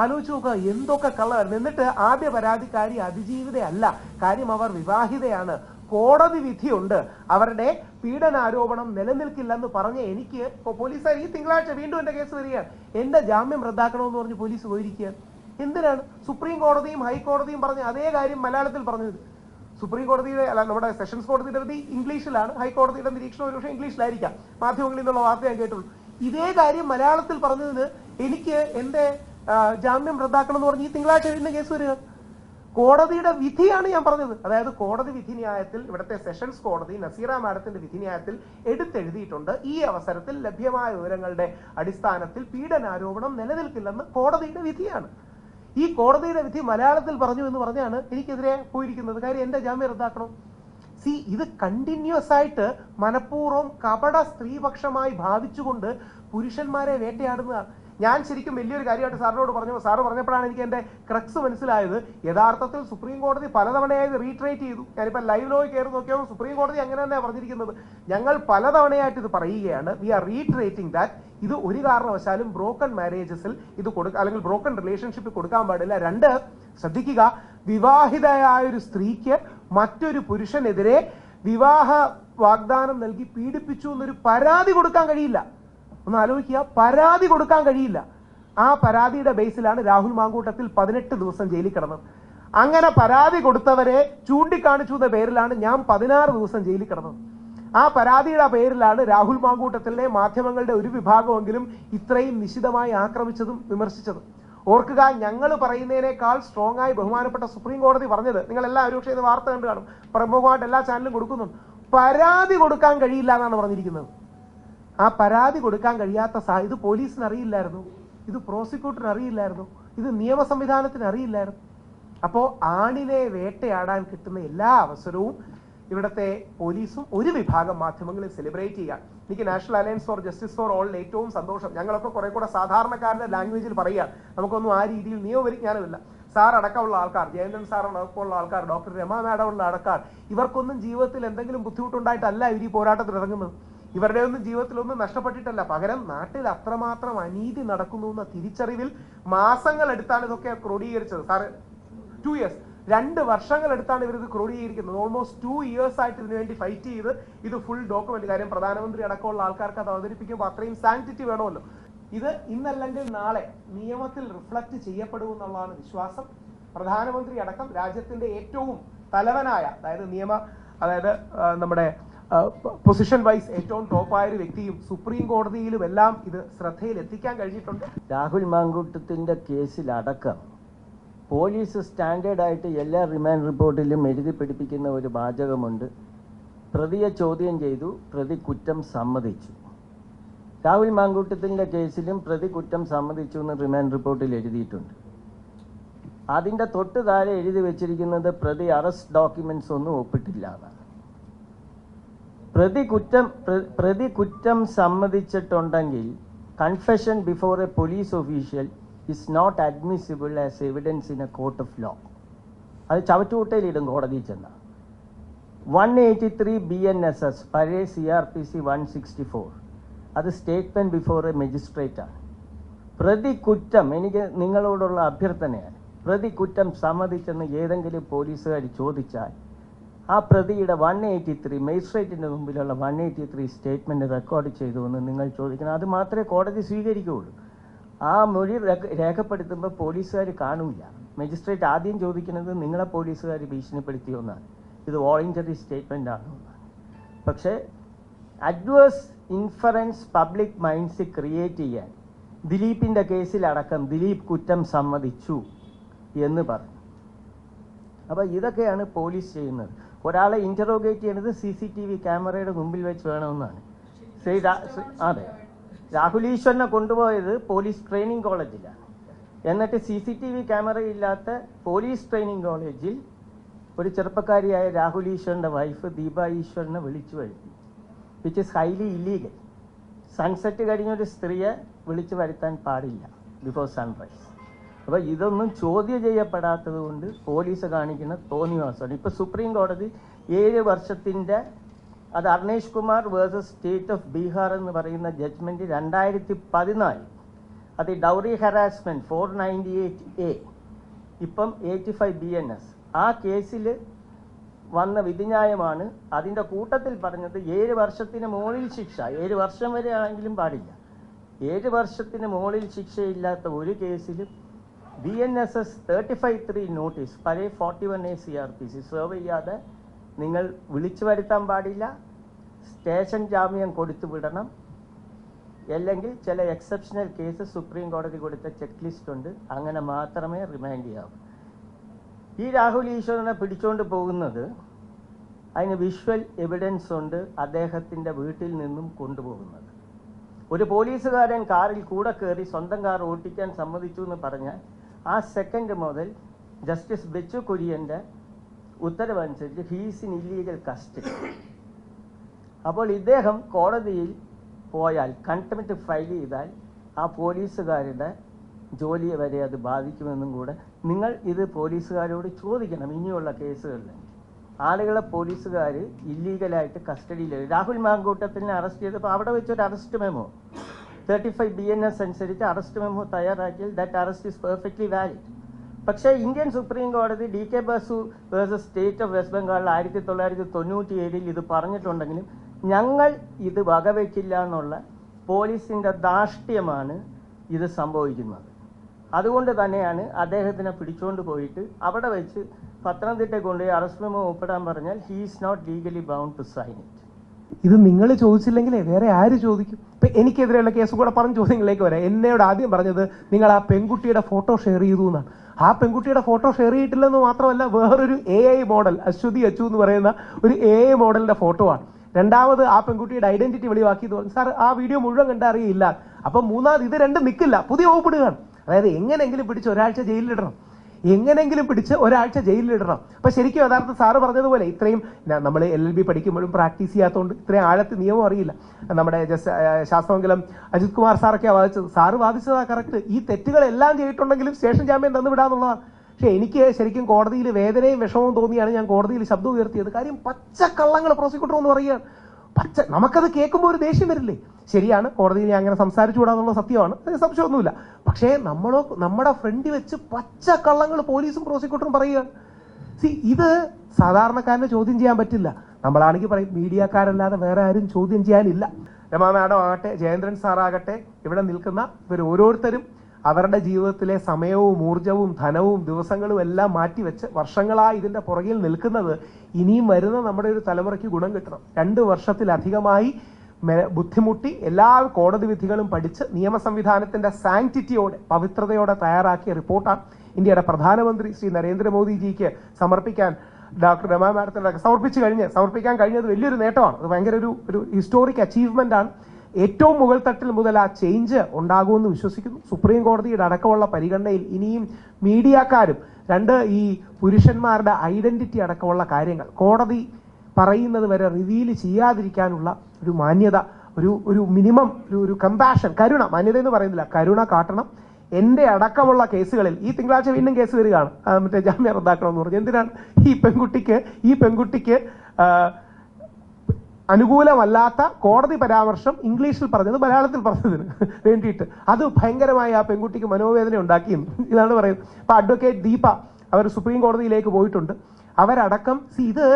ആലോചിച്ച് നോക്കുക എന്തൊക്കെ കള്ളമായിരുന്നു. എന്നിട്ട് ആദ്യ പരാതിക്കാരി അതിജീവിതയല്ല കാര്യം അവർ വിവാഹിതയാണ്. കോടതി വിധിയുണ്ട്. അവരുടെ പീഡനാരോപണം നിലനിൽക്കില്ലെന്ന് പറഞ്ഞ് എനിക്ക് ഇപ്പൊ പോലീസുകാർ ഈ തിങ്കളാഴ്ച വീണ്ടും എന്റെ കേസ് വരികയാണ്. എന്റെ ജാമ്യം റദ്ദാക്കണമെന്ന് പറഞ്ഞ് പോലീസ് പോയിരിക്കുക എന്തിനാണ്? സുപ്രീം കോടതിയും ഹൈക്കോടതിയും പറഞ്ഞ അതേ കാര്യം മലയാളത്തിൽ പറഞ്ഞത്. സുപ്രീം കോടതിയുടെ അല്ല നമ്മുടെ സെഷൻസ് കോടതിയുടെ വിധി ഇംഗ്ലീഷിലാണ്. ഹൈക്കോടതിയുടെ നിരീക്ഷണം ഒരുപക്ഷെ ഇംഗ്ലീഷിലായിരിക്കാം. മാധ്യമങ്ങളിൽ നിന്നുള്ള വാർത്ത ഞാൻ കേട്ടുള്ളൂ. ഇതേ കാര്യം മലയാളത്തിൽ പറഞ്ഞതിന് എനിക്ക് എന്റെ ജാമ്യം റദ്ദാക്കണം എന്ന് പറഞ്ഞ് ഈ തിങ്കളാഴ്ച വീണ്ടും കേസ് വരിക കോടതിയുടെ വിധിയാണ് ഞാൻ പറഞ്ഞത്. അതായത് കോടതി വിധി ന്യായത്തിൽ ഇവിടുത്തെ സെഷൻസ് കോടതി നസീറ മാഡത്തിന്റെ വിധി ന്യായത്തിൽ എടുത്തെഴുതിയിട്ടുണ്ട്. ഈ അവസരത്തിൽ ലഭ്യമായ വിവരങ്ങളുടെ അടിസ്ഥാനത്തിൽ പീഡനാരോപണം നിലനിൽക്കില്ലെന്ന് കോടതിയുടെ വിധിയാണ്. ഈ കോടതിയുടെ വിധി മലയാളത്തിൽ പറഞ്ഞു എന്ന് പറഞ്ഞാണ് എനിക്കെതിരെ പോയിരിക്കുന്നത്. കാര്യം എന്റെ ജാമ്യം റദ്ദാക്കണം. സി ഇത് കണ്ടിന്യൂസ് ആയിട്ട് മനഃപൂർവം കപട സ്ത്രീപക്ഷമായി ഭാവിച്ചുകൊണ്ട് പുരുഷന്മാരെ വേട്ടയാടുന്നതാണ്. ഞാൻ ശരിക്കും വലിയൊരു കാര്യമായിട്ട് സാറിനോട് പറഞ്ഞു. സാറ് പറഞ്ഞപ്പോഴാണ് എനിക്ക് എന്റെ ക്രക്സ് മനസ്സിലായത്. യഥാർത്ഥത്തിൽ സുപ്രീം കോടതി പലതവണയായി റീട്രേറ്റ് ചെയ്തു. ഞാനിപ്പോൾ ലൈവിലോ കയറി നോക്കിയാൽ സുപ്രീം കോടതി അങ്ങനെ തന്നെയാണ് പറഞ്ഞിരിക്കുന്നത്. ഞങ്ങൾ പലതവണയായിട്ട് ഇത് പറയുകയാണ്. വി ആർ റീട്രേറ്റിംഗ് ദാറ്റ് ഇത് ഒരു കാരണവശാലും ബ്രോക്കൺ മാരേജസിൽ ഇത് കൊടുക്കുക അല്ലെങ്കിൽ ബ്രോക്കൺ റിലേഷൻഷിപ്പ് കൊടുക്കാൻ പാടില്ല. രണ്ട് ശ്രദ്ധിക്കുക വിവാഹിതയായ ഒരു സ്ത്രീക്ക് മറ്റൊരു പുരുഷനെതിരെ വിവാഹ വാഗ്ദാനം നൽകി പീഡിപ്പിച്ചു എന്നൊരു പരാതി കൊടുക്കാൻ കഴിയില്ല. ഒന്ന് ആലോചിക്കുക. പരാതി കൊടുക്കാൻ കഴിയില്ല. ആ പരാതിയുടെ ബേസിലാണ് രാഹുൽ മാങ്കൂട്ടത്തിൽ പതിനെട്ട് ദിവസം ജയിലിൽ കിടന്നത്. അങ്ങനെ പരാതി കൊടുത്തവരെ ചൂണ്ടിക്കാണിച്ചു എന്ന പേരിലാണ് ഞാൻ പതിനാറ് ദിവസം ജയിലിൽ കിടന്നത്. ആ പരാതിയുടെ പേരിലാണ് രാഹുൽ മാങ്കൂട്ടത്തിലെ മാധ്യമങ്ങളുടെ ഒരു വിഭാഗമെങ്കിലും ഇത്രയും നിശിതമായി ആക്രമിച്ചതും വിമർശിച്ചതും. ഓർക്കുക ഞങ്ങൾ പറയുന്നതിനേക്കാൾ സ്ട്രോങ് ആയി ബഹുമാനപ്പെട്ട സുപ്രീം കോടതി പറഞ്ഞത്. നിങ്ങൾ എല്ലാ പക്ഷേ ഇത് വാർത്ത കണ്ടു കാണും. പ്രമുഖമായിട്ട് എല്ലാ ചാനലും കൊടുക്കുന്നു പരാതി കൊടുക്കാൻ കഴിയില്ല എന്നാണ് പറഞ്ഞിരിക്കുന്നത്. ആ പരാതി കൊടുക്കാൻ കഴിയാത്ത സാ ഇത് പോലീസിന് അറിയില്ലായിരുന്നു. ഇത് പ്രോസിക്യൂട്ടറിന് അറിയില്ലായിരുന്നു. ഇത് നിയമ സംവിധാനത്തിന് അറിയില്ലായിരുന്നു. അപ്പോൾ ആണിനെ വേട്ടയാടാൻ കിട്ടുന്ന എല്ലാ അവസരവും ഇവിടുത്തെ പോലീസും ഒരു വിഭാഗം മാധ്യമങ്ങളിൽ സെലിബ്രേറ്റ് ചെയ്യാൻ. എനിക്ക് national alliance for justice for all ഏറ്റവും സന്തോഷം. ഞങ്ങളൊക്കെ കുറെ കൂടെ സാധാരണക്കാരുടെ ലാംഗ്വേജിൽ പറയുക നമുക്കൊന്നും ആ രീതിയിൽ നിയമപരിജ്ഞാനമില്ല. സാർ അടക്കമുള്ള ആൾക്കാർ ജയന്തൻ സാർ അടക്കമുള്ള ആൾക്കാർ ഡോക്ടർ രമ മാഡം ആൾക്കാർ ഇവർക്കൊന്നും ജീവിതത്തിൽ എന്തെങ്കിലും ബുദ്ധിമുട്ടുണ്ടായിട്ടല്ല ഇവർ ഈ പോരാട്ടത്തിൽ ഇറങ്ങുന്നത് ഇവരുടെ ഒന്നും ജീവിതത്തിലൊന്നും നഷ്ടപ്പെട്ടിട്ടല്ല. പകരം നാട്ടിൽ അത്രമാത്രം അനീതി നടക്കുന്നു എന്ന തിരിച്ചറിവിൽ മാസങ്ങൾ എടുത്താണ് ഇതൊക്കെ ക്രോഡീകരിച്ചത്. സാറ് ടു ഇയേഴ്സ് രണ്ട് വർഷങ്ങൾ എടുത്താണ് ഇവർ ഇത് ക്രോഡീകരിക്കുന്നത്. ഓൾമോസ്റ്റ് ടു ഇയേഴ്സ് ആയിട്ട് ഇതിനു വേണ്ടി ഫൈറ്റ് ചെയ്ത് ഇത് ഫുൾ ഡോക്യുമെന്റ് കാര്യം പ്രധാനമന്ത്രി അടക്കമുള്ള ആൾക്കാർക്ക് അത് അവതരിപ്പിക്കുമ്പോൾ അത്രയും സാങ്ക്ടിറ്റി വേണമല്ലോ. ഇത് ഇന്നല്ലെങ്കിൽ നാളെ നിയമത്തിൽ റിഫ്ലക്ട് ചെയ്യപ്പെടും ചെയ്യപ്പെടുമെന്നുള്ളതാണ് വിശ്വാസം. പ്രധാനമന്ത്രി അടക്കം രാജ്യത്തിന്റെ ഏറ്റവും തലവനായ അതായത് നിയമ അതായത് നമ്മുടെ പൊസിഷൻ വൈസ് ഏറ്റവും ടോപ്പായ ഒരു വ്യക്തിയും സുപ്രീം കോടതിയിലും എല്ലാം ഇത് ശ്രദ്ധയിൽ എത്തിക്കാൻ കഴിഞ്ഞിട്ടുണ്ട്. രാഹുൽ മാങ്കൂട്ടത്തിന്റെ കേസിലടക്കം പോലീസ് സ്റ്റാൻഡേർഡായിട്ട് എല്ലാ റിമാൻഡ് റിപ്പോർട്ടിലും എഴുതി പിടിപ്പിക്കുന്ന ഒരു വാചകമുണ്ട്. പ്രതിയെ ചോദ്യം ചെയ്തു പ്രതി കുറ്റം സമ്മതിച്ചു. രാഹുൽ മാങ്കൂട്ടത്തിന്റെ കേസിലും പ്രതി കുറ്റം സമ്മതിച്ചു എന്ന് റിമാൻഡ് റിപ്പോർട്ടിൽ എഴുതിയിട്ടുണ്ട്. അതിന്റെ തൊട്ട് താഴെ എഴുതി വെച്ചിരിക്കുന്നത് പ്രതി അറസ്റ്റ് ഡോക്യുമെന്റ്സ് ഒന്നും ഒപ്പിട്ടില്ല എന്നാണ്. പ്രതി കുറ്റം പ്രതി കുറ്റം സമ്മതിച്ചിട്ടുണ്ടെങ്കിൽ confession before a police official is not admissible as evidence in a court of law അത് ചവറ്റുകുട്ടയിലിടും കോടതിയിൽ ചെന്ന. One eighty three B N S S പഴയ C R P C one sixty four അത് സ്റ്റേറ്റ്മെന്റ് ബിഫോർ എ മജിസ്ട്രേറ്റ് ആണ്. പ്രതി കുറ്റം എനിക്ക് നിങ്ങളോടുള്ള അഭ്യർത്ഥനയാണ്. പ്രതി കുറ്റം സമ്മതിച്ചെന്ന് ഏതെങ്കിലും പോലീസുകാർ ചോദിച്ചാൽ ആ പ്രതിയുടെ വൺ എയ്റ്റി ത്രീ മജിസ്ട്രേറ്റിന്റെ മുമ്പിലുള്ള one eighty three statement record ചെയ്തു എന്ന് നിങ്ങൾ ചോദിക്കണം. അത് മാത്രമേ കോടതി സ്വീകരിക്കുകയുള്ളൂ. ആ മൊഴി രേഖ- രേഖപ്പെടുത്തുമ്പോൾ പോലീസുകാർ കാണൂല. മജിസ്ട്രേറ്റ് ആദ്യം ചോദിക്കുന്നത് നിങ്ങളെ പോലീസുകാർ ഭീഷണിപ്പെടുത്തിയോ എന്നാണ് ഇത് വോളണ്ടറി സ്റ്റേറ്റ്മെന്റ് ആണോ പക്ഷേ adverse inference public minds create ചെയ്യാൻ ദിലീപിന്റെ കേസിലടക്കം ദിലീപ് കുറ്റം സമ്മതിച്ചു എന്ന് പറഞ്ഞു. അപ്പോൾ ഇതൊക്കെയാണ് പോലീസ് ചെയ്യുന്നത്. ഒരാളെ ഇന്ററോഗേറ്റ് ചെയ്യുന്നത് സി സി ടി വി ക്യാമറയുടെ മുമ്പിൽ വെച്ച് വേണമെന്നാണ്. ശ്രീ അതെ. രാഹുൽ ഈശ്വരനെ കൊണ്ടുപോയത് പോലീസ് ട്രെയിനിങ് കോളേജിലാണ് എന്നിട്ട് C C T V camera ഇല്ലാത്ത പോലീസ് ട്രെയിനിങ് കോളേജിൽ ഒരു ചെറുപ്പക്കാരിയായ രാഹുൽ ഈശ്വറിന്റെ വൈഫ് ദീപ ഈശ്വറിനെ വിളിച്ചു വരുത്തി. Which is highly illegal sunset കഴിഞ്ഞൊരു സ്ത്രീയെ വിളിച്ചു വരുത്താൻ പാടില്ല. ബിഫോർ സൺറൈസ് അപ്പോൾ ഇതൊന്നും ചോദ്യം ചെയ്യപ്പെടാത്തത് കൊണ്ട് പോലീസ് കാണിക്കുന്ന തോന്നിവാസമാണ്. ഇപ്പോൾ സുപ്രീം കോടതി ഏഴ് വർഷത്തിന്റെ അത് Arnesh Kumar versus state of Bihar എന്ന് പറയുന്ന ജഡ്ജ്മെന്റ് രണ്ടായിരത്തി പതിനാല് അത് dowry harassment four ninety eight A. ഇപ്പം eighty five B N S. ആ കേസിൽ വന്ന വിധിന്യായമാണ് അതിന്റെ കൂട്ടത്തിൽ പറഞ്ഞത് ഏഴ് വർഷത്തിന് മുകളിൽ ശിക്ഷ. ഏഴ് വർഷം വരെ ആണെങ്കിലും പാടില്ല. ഏഴ് വർഷത്തിന് മുകളിൽ ശിക്ഷയില്ലാത്ത ഒരു കേസിലും B N S S thirty five three notice പഴയ forty one A C R P C serve ചെയ്യാതെ നിങ്ങൾ വിളിച്ചു വരുത്താൻ പാടില്ല. സ്റ്റേഷൻ ജാമ്യം കൊടുത്തു വിടണം. അല്ലെങ്കിൽ ചില എക്സെപ്ഷണൽ കേസ് സുപ്രീം കോടതി കൊടുത്ത ചെക്ക് ലിസ്റ്റ് ഉണ്ട്. അങ്ങനെ മാത്രമേ റിമാൻഡ് ചെയ്യാവൂ. ഈ രാഹുൽ ഈശ്വരനെ പിടിച്ചുകൊണ്ട് പോകുന്നത് അതിന് വിഷ്വൽ എവിഡൻസ് ഉണ്ട് അദ്ദേഹത്തിന്റെ വീട്ടിൽ നിന്നും കൊണ്ടുപോകുന്നത്. ഒരു പോലീസുകാരൻ കാറിൽ കൂടെ കയറി സ്വന്തം കാർ ഓട്ടിക്കാൻ സമ്മതിച്ചു എന്ന് പറഞ്ഞാൽ ആ സെക്കൻഡ് മുതൽ ജസ്റ്റിസ് ബെച്ചു കുര്യന്റെ ഉത്തരവനുസരിച്ച് ഹീസ് ഇൻ ഇല്ലീഗൽ കസ്റ്റഡി അപ്പോൾ ഇദ്ദേഹം കോടതിയിൽ പോയാൽ കണ്ടമിറ്റ് ഫയൽ ചെയ്താൽ ആ പോലീസുകാരുടെ ജോലിയെ വരെ അത് ബാധിക്കുമെന്നും കൂടെ നിങ്ങൾ ഇത് പോലീസുകാരോട് ചോദിക്കണം ഇനിയുള്ള കേസുകളിൽ. ആളുകളെ പോലീസുകാർ ഇല്ലീഗലായിട്ട് കസ്റ്റഡിയിൽ രാഹുൽ മാങ്കൂട്ടത്തിനെ അറസ്റ്റ് ചെയ്തപ്പോൾ അവിടെ വെച്ചൊരു arrest memo thirty five B N S അനുസരിച്ച് arrest memo തയ്യാറാക്കിയാൽ that arrest is perfectly valid പക്ഷേ ഇന്ത്യൻ സുപ്രീം കോടതി D K Basu versus state of west ബംഗാളിൽ ആയിരത്തി തൊള്ളായിരത്തി തൊണ്ണൂറ്റി ഏഴിൽ ഇത് പറഞ്ഞിട്ടുണ്ടെങ്കിലും ഞങ്ങൾ ഇത് വകവയ്ക്കില്ല എന്നുള്ള പോലീസിന്റെ ധാർഷ്ട്യമാണ് ഇത് സംഭവിക്കുന്നത്. അതുകൊണ്ട് തന്നെയാണ് അദ്ദേഹത്തിനെ പിടിച്ചുകൊണ്ട് പോയിട്ട് അവിടെ വെച്ച് പത്തനംതിട്ട കൊണ്ടുപോയി അറസ്റ്റ് മെമ്മോ ഒപ്പിടാൻ പറഞ്ഞാൽ he is not legally bound to sign it ഇത് നിങ്ങൾ ചോദിച്ചില്ലെങ്കിലേ വേറെ ആര് ചോദിക്കും? ഇപ്പൊ എനിക്കെതിരെയുള്ള കേസ് കൂടെ പറഞ്ഞ ചോദ്യങ്ങളിലേക്ക് വരാം. എന്നോട് ആദ്യം പറഞ്ഞത് നിങ്ങൾ ആ പെൺകുട്ടിയുടെ ഫോട്ടോ ഷെയർ ചെയ്തു എന്നാണ്. ആ പെൺകുട്ടിയുടെ ഫോട്ടോ ഷെയർ ചെയ്തിട്ടില്ലെന്ന് മാത്രമല്ല വേറൊരു A I model Aswathy Achu എന്ന് പറയുന്ന ഒരു എ ഐ മോഡലിന്റെ ഫോട്ടോ ആണ്. രണ്ടാമത് ആ പെൺകുട്ടിയുടെ ഐഡന്റിറ്റി വെളിവാക്കിയത് സാർ ആ വീഡിയോ മുഴുവൻ കണ്ടറിയില്ല അപ്പൊ മൂന്നാമത് ഇത് രണ്ടും നിൽക്കില്ല പുതിയ വകുപ്പിടുകയാണ് അതായത് എങ്ങനെയെങ്കിലും പിടിച്ച് ഒരാഴ്ച ജയിലിലിടണം. എങ്ങനെങ്കിലും പിടിച്ച് ഒരാഴ്ച ജയിലിലിടണം. അപ്പൊ ശരിക്കും യഥാർത്ഥ സാറ് പറഞ്ഞതുപോലെ ഇത്രയും നമ്മൾ എൽ എൽ ബി പഠിക്കുമ്പോഴും പ്രാക്ടീസ് ചെയ്യാത്തതുകൊണ്ട് ഇത്രയും ആഴത്ത് നിയമം അറിയില്ല. നമ്മുടെ ശാസ്ത്രമംഗലം അജിത് കുമാർ സാറൊക്കെ വാദിച്ചത്. സാറ് വാദിച്ചതാ കറക്റ്റ് ഈ തെറ്റുകളെല്ലാം ചെയ്തിട്ടുണ്ടെങ്കിലും സ്റ്റേഷൻ ജാമ്യം തന്നു വിടാന്നുള്ളതാണ്. പക്ഷേ എനിക്ക് ശരിക്കും കോടതിയിൽ വേദനയും വിഷമവും തോന്നിയാണ് ഞാൻ കോടതിയിൽ ശബ്ദം ഉയർത്തിയത്. കാര്യം പച്ച പച്ചക്കള്ളങ്ങൾ പ്രോസിക്യൂട്ടർ എന്ന് പറയുകയാണ്. പച്ച നമുക്കത് കേൾക്കുമ്പോൾ ഒരു ദേഷ്യം വരില്ലേ? ശരിയാണ് കോടതിയിൽ അങ്ങനെ സംസാരിച്ചുകൂടാന്നുള്ള സത്യമാണ്. സംശയമൊന്നുമില്ല. പക്ഷേ നമ്മളോ നമ്മുടെ ഫ്രണ്ട് വെച്ച് പച്ച കള്ളങ്ങൾ പോലീസും പ്രോസിക്യൂട്ടറും പറയുകയാണ്. സി ഇത് സാധാരണക്കാരനെ ചോദ്യം ചെയ്യാൻ പറ്റില്ല. നമ്മളാണെങ്കിൽ പറയും മീഡിയക്കാരല്ലാതെ വേറെ ആരും ചോദ്യം ചെയ്യാനില്ല. രമാ മാഡം ആകട്ടെ ജയേന്ദ്രൻ സാറാകട്ടെ ഇവിടെ നിൽക്കുന്ന ഇവർ ഓരോരുത്തരും അവരുടെ ജീവിതത്തിലെ സമയവും ഊർജവും ധനവും ദിവസങ്ങളും എല്ലാം മാറ്റിവെച്ച് വർഷങ്ങളായി ഇതിന്റെ പുറകിൽ നിൽക്കുന്നത് ഇനിയും വരുന്ന നമ്മുടെ ഒരു തലമുറയ്ക്ക് ഗുണം കിട്ടണം. രണ്ട് വർഷത്തിലധികമായി ബുദ്ധിമുട്ടി എല്ലാ കോടതി വിധികളും പഠിച്ച് നിയമ സംവിധാനത്തിന്റെ സാങ്ക്ടിറ്റിയോടെ പവിത്രതയോടെ തയ്യാറാക്കിയ റിപ്പോർട്ടാണ് ഇന്ത്യയുടെ പ്രധാനമന്ത്രി ശ്രീ നരേന്ദ്രമോദിജിക്ക് സമർപ്പിക്കാൻ ഡോക്ടർ രമാ മാഡത്തിനൊക്കെ സമർപ്പിച്ചു കഴിഞ്ഞ് സമർപ്പിക്കാൻ കഴിഞ്ഞത് വലിയൊരു നേട്ടമാണ്. അത് ഭയങ്കര ഒരു ഒരു ഹിസ്റ്റോറിക് അച്ചീവ്മെന്റ് ആണ്. ഏറ്റവും മുകൾ തട്ടിൽ മുതൽ ആ ചേഞ്ച് ഉണ്ടാകുമെന്ന് വിശ്വസിക്കുന്നു. സുപ്രീം കോടതിയുടെ അടക്കമുള്ള പരിഗണനയിൽ ഇനിയും മീഡിയക്കാരും രണ്ട് ഈ പുരുഷന്മാരുടെ ഐഡന്റിറ്റി അടക്കമുള്ള കാര്യങ്ങൾ കോടതി പറയുന്നത് വരെ റിവീൽ ചെയ്യാതിരിക്കാനുള്ള ഒരു മാന്യത ഒരു ഒരു മിനിമം ഒരു ഒരു കമ്പാഷൻ കരുണ മാന്യത എന്ന് പറയുന്നില്ല. കരുണ കാട്ടണം. എന്റെ അടക്കമുള്ള കേസുകളിൽ ഈ തിങ്കളാഴ്ച വീണ്ടും കേസ് വരികയാണ്. മറ്റേ ജാമ്യം റദ്ദാക്കണം എന്ന് പറഞ്ഞു. എന്തിനാണ്? ഈ പെൺകുട്ടിക്ക് ഈ പെൺകുട്ടിക്ക് അനുകൂലമല്ലാത്ത കോടതി പരാമർശം ഇംഗ്ലീഷിൽ പറഞ്ഞത് മലയാളത്തിൽ പറഞ്ഞതിന് *laughs* വേണ്ടിയിട്ട്. അത് ഭയങ്കരമായി ആ പെൺകുട്ടിക്ക് മനോവേദന ഉണ്ടാക്കിയെന്ന് *laughs* ഇതാണ് പറയുന്നത്. അപ്പൊ അഡ്വക്കേറ്റ് ദീപ അവർ സുപ്രീം കോടതിയിലേക്ക് പോയിട്ടുണ്ട്. അവരടക്കം സി ഇത്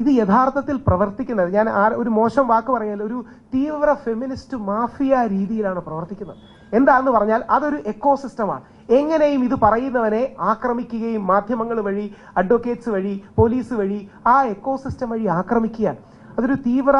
ഇത് യഥാർത്ഥത്തിൽ പ്രവർത്തിക്കുന്നത്. ഞാൻ ആ ഒരു മോശം വാക്ക് പറഞ്ഞാൽ ഒരു തീവ്ര ഫെമിനിസ്റ്റ് മാഫിയ രീതിയിലാണ് പ്രവർത്തിക്കുന്നത്. എന്താന്ന് പറഞ്ഞാൽ അതൊരു എക്കോസിസ്റ്റമാണ് എങ്ങനെയും ഇത് പറയുന്നവനെ ആക്രമിക്കുകയും മാധ്യമങ്ങൾ വഴി അഡ്വക്കേറ്റ്സ് വഴി പോലീസ് വഴി ആ എക്കോസിസ്റ്റം വഴി ആക്രമിക്കുകയാണ്. അതൊരു തീവ്ര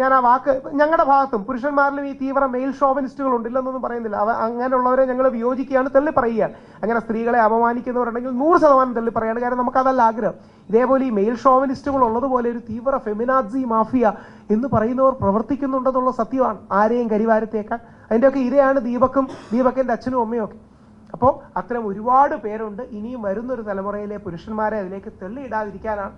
ഞാൻ ആ വാക്ക് ഞങ്ങളുടെ ഭാഗത്തും പുരുഷന്മാരിലും ഈ തീവ്ര മെയിൽ ഷോവനിസ്റ്റുകൾ ഉണ്ട് ഇല്ലെന്നൊന്നും പറയുന്നില്ല. അവ അങ്ങനെയുള്ളവരെ ഞങ്ങൾ വിയോജിക്കുകയാണ് തള്ളി പറയുകയാണ് അങ്ങനെ സ്ത്രീകളെ അപമാനിക്കുന്നവരുണ്ടെങ്കിൽ നൂറ് ശതമാനം തള്ളി പറയാണ് കാരണം നമുക്കതല്ല ആഗ്രഹം. ഇതേപോലെ ഈ മെയിൽ ഷോവനിസ്റ്റുകൾ ഉള്ളതുപോലെ ഒരു തീവ്ര ഫെമിനാസി മാഫിയ എന്ന് പറയുന്നവർ പ്രവർത്തിക്കുന്നുണ്ടെന്നുള്ള സത്യമാണ്. ആരെയും കരിവാരത്തേക്കാൻ. അതിന്റെയൊക്കെ ഇരയാണ് ദീപക്കും ദീപക്കിന്റെ അച്ഛനും അമ്മയും ഒക്കെ. അപ്പോൾ അത്തരം ഒരുപാട് പേരുണ്ട്. ഇനിയും വരുന്നൊരു തലമുറയിലെ പുരുഷന്മാരെ അതിലേക്ക് തള്ളിയിടാതിരിക്കാനാണ്.